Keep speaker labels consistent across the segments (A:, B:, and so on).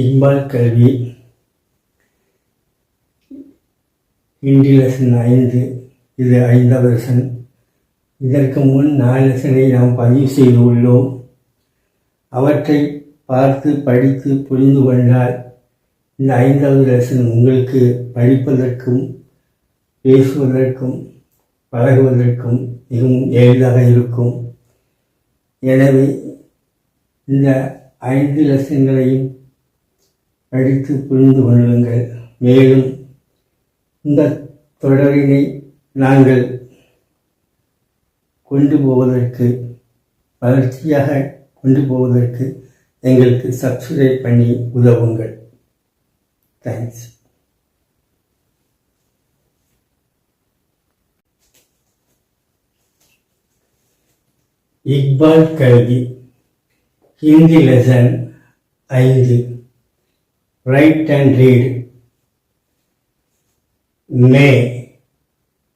A: இக்பால் கல்வி. இந்தி லெசன் ஐந்து இது ஐந்தாவது லெசன் இதற்கு முன் நாலு லெசனை நாம் பதிவு செய்து உள்ளோம். அவற்றை பார்த்து படித்து புரிந்து கொண்டால் இந்த ஐந்தாவது லெசன் உங்களுக்கு படிப்பதற்கும் பேசுவதற்கும் பழகுவதற்கும் மிகவும் எளிதாக இருக்கும். எனவே இந்த ஐந்து லெசன்களையும் படித்து புரிந்து கொள்ளுங்கள். மேலும் இந்த தொடரினை நாங்கள் கொண்டு போவதற்கு வளர்ச்சியாக கொண்டு போவதற்கு எங்களுக்கு சப்ஸ்கிரைப் பண்ணி உதவுங்கள். தேங்க்ஸ் இக்பால் கல்வி ஹிந்தி லெசன் ஐந்து. ரைட் அண்ட் ரீட் மே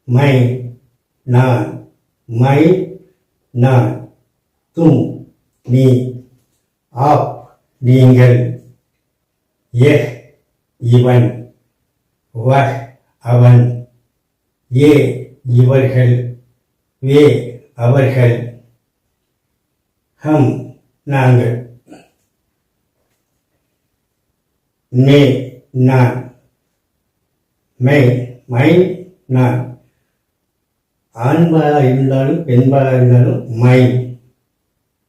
A: மை நான் மை நான் தும் நீ ஆப் நீங்கள் எஹ் இவன் வஹ் அவன் ஏ இவர்கள் வே அவர்கள் ஹம் நாங்கள் நே நான். மை மை நான். ஆண்பாலாக இருந்தாலும் பெண்பாலாக இருந்தாலும் மை.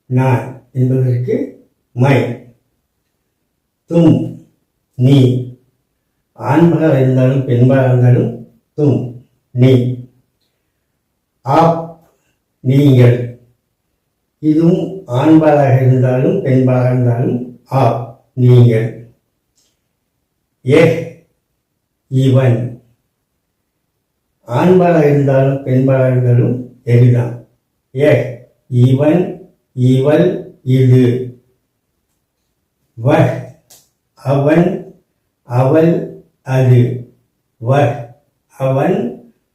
A: நான் என்பதற்கு மை. தும் நீ. ஆண்பாலாக இருந்தாலும் பெண்பாலாக இருந்தாலும் தும் நீ. ஆப் நீங்கள். இதுவும் ஆண்பாலாக இருந்தாலும் பெண்பாலாக இருந்தாலும் ஆப் நீங்கள். எஹ் இவன் ஆண்பாலாக இருந்தாலும் பெண்பாலாக இருந்தாலும் எளிதான் ஏ இவன் இவள் இது. வ அவன் அவள் அது. வ அவன்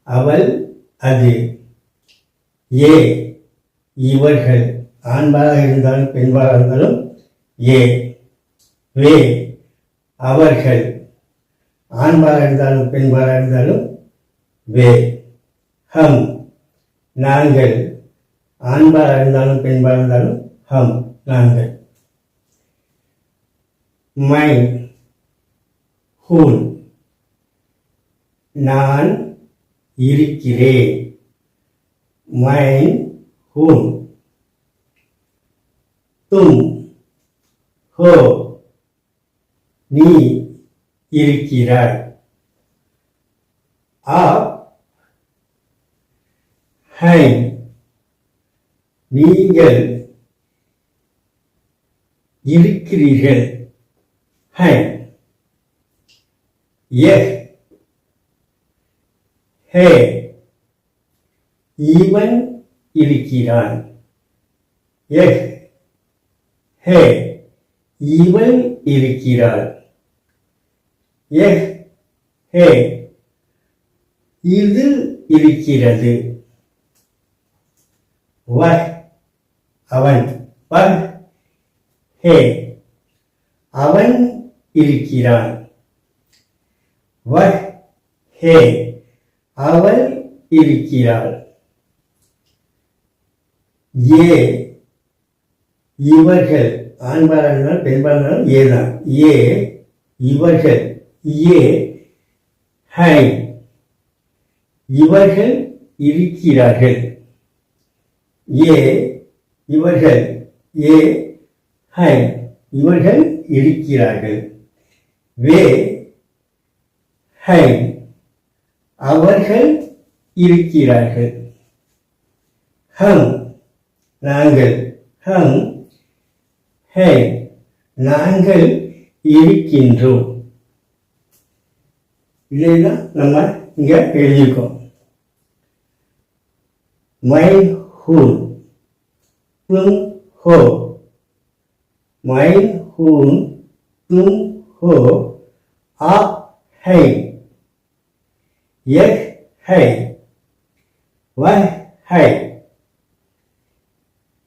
A: அவள் அது. ஏ இவர்கள். ஆண்பாலாக இருந்தாலும் பெண்பாலாக இருந்தாலும் ஏ. வே அவர்கள். ஆண்பாலாக இருந்தாலும் பெண்பாலாக இருந்தாலும் வே ஹம். நாங்கள் ஆண்பாலாக இருந்தாலும் பெண்பாலாக இருந்தாலும் ஹம் நாங்கள். மை ஹூன். நான் இருக்கிறேன். மைன் ஹூன். தும் ஹோ. நீ இருக்கிறாய். ஆப் ஹை நீங்கள் இருக்கிறீர்கள். ஹை எஹ் ஹே இவன் இருக்கிறான் எஹ் ஹே இவன் இருக்கிறார் எஹ் ஹே. இது இருக்கிறது. வ அவன். வ ஹே. அவன் இருக்கிறான். வ ஹே. அவள் இருக்கிறாள் ஏ. இவர்கள். ஆண்பாளர்கள் பெண்பாளர்கள் ஏதான் ஏ. இவர்கள். ஏ ஹை. இவர்கள் இருக்கிறார்கள். ஏ இவர்கள். ஏ ஹை. இவர்கள் இருக்கிறார்கள். வே ஹை. அவர்கள் இருக்கிறார்கள். ஹம் நாங்கள். ஹம் ஹே. நாங்கள் இருக்கின்றோம். இதைதான் நம்ம இங்க எழுதியிருக்கோம் மை ஹூன் தும் ஹோ மை ஹூன் தும் ஹோ ஆ है यह है वह है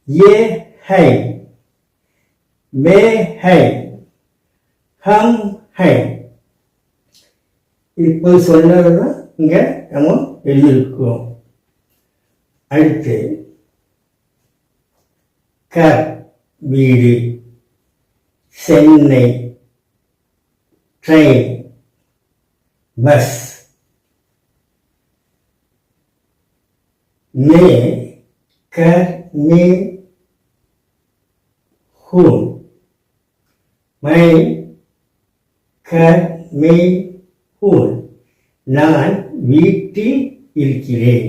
A: ये है वे है ஹம் ஹை இப்போ சொன்னது தான் இங்கே நம்ம எழுதியிருக்கோம் அடுத்து க வீடு சென்னை ட்ரெயின் பஸ். மே கர் மே ஹூன் மை கர் மே ஹூன் நான் வீட்டில் இருக்கிறேன்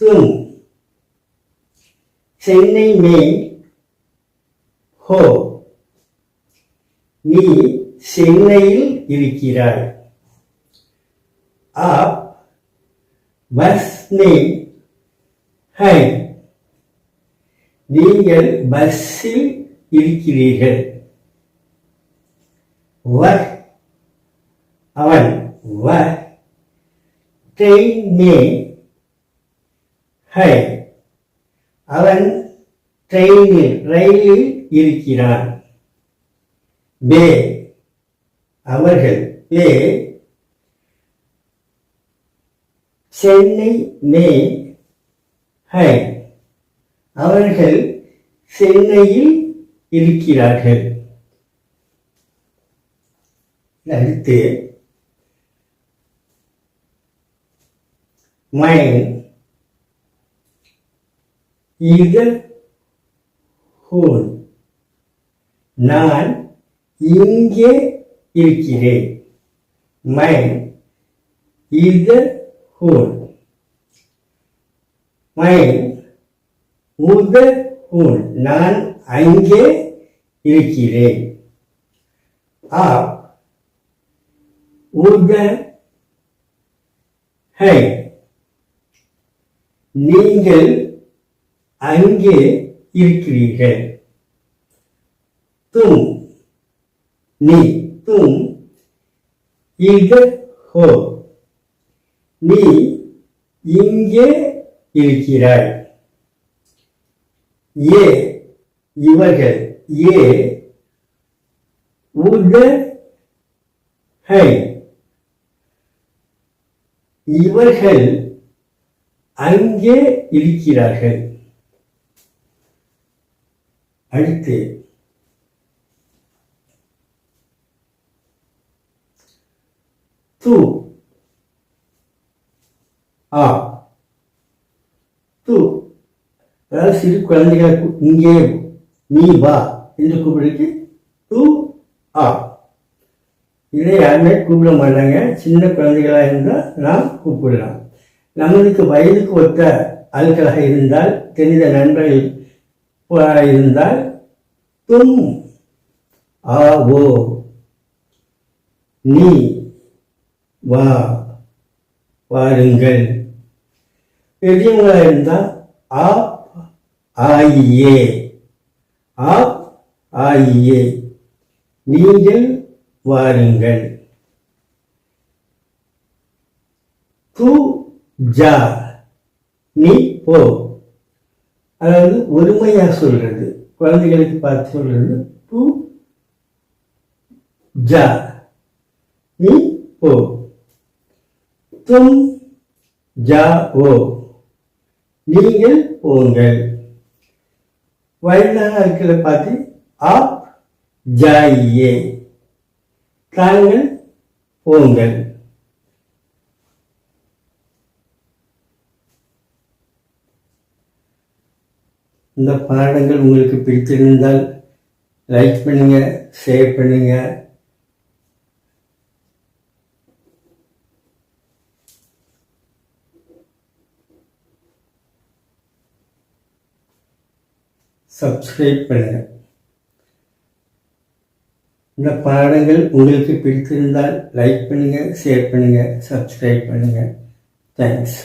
A: தும் சென்னை மே ஹோ நீ சென்னையில் இருக்கிறாய் आप बस में है நீங்கள் பஸ்ஸில் இருக்கிறீர்கள் वह அவன் வ மே ஹை. அவன் ட்ரெயினில் ரயிலில் இருக்கிறான். பே அவர்கள் பே சென்னை மே. ஹை. அவர்கள் சென்னையில் இருக்கிறார்கள். அடுத்து mine is whole நான் இங்கே இருக்கிறேன் மைன் இஸ் ஹோல் மைன் உத ஹோல் நான் அங்கே இருக்கிறேன் ஆ உத ஹை நீங்கள் அங்கே இருக்கிறீர்கள் तुम நீ तुम इधर हो நீ இங்கே இருக்கிறாய் ஏ இவர்கள் ஏ உதர் ஹை இவர்கள் அங்கே இருக்கிறார்கள். அடுத்து து ஆ து. அதாவது சிறு குழந்தைகளை இங்கே நீ வா என்று கூப்பிடுக்கு து ஆ. இதை யாருமே கூப்பிட மாட்டாங்க. சின்ன குழந்தைகளாக இருந்தால் நாம் கூப்பிடலாம். நம்மளுக்கு வயதுக்கு ஒத்த ஆட்களாக இருந்தால் தெரிந்த நண்பர்கள் இருந்தால் தும் ஆ ஓ. நீ வா. வாருங்கள். பெரியவங்களாக இருந்தால் ஆப் ஆயியே ஆப் ஆயியே நீங்கள் வாருங்கள். தூ ஜா நீ போ. அதாவது ஒருமையாக சொல்றது குழந்தைகளுக்கு பார்த்து சொல்றது து ஜா நீ போ. தும் ஜா ஓ. நீங்கள் போங்கள். வயதாக இருக்கிற பார்த்து ஆப் ஜாயே தாங்கள் போங்கள். இந்த பாடங்கள் உங்களுக்கு பிடித்திருந்தால் லைக் பண்ணுங்க ஷேர் பண்ணுங்க. சப்ஸ்கிரைப் பண்ணுங்க. இந்த பாடங்கள் உங்களுக்கு பிடித்திருந்தால் லைக் பண்ணுங்க ஷேர் பண்ணுங்க சப்ஸ்கிரைப் பண்ணுங்க. தேங்க்ஸ்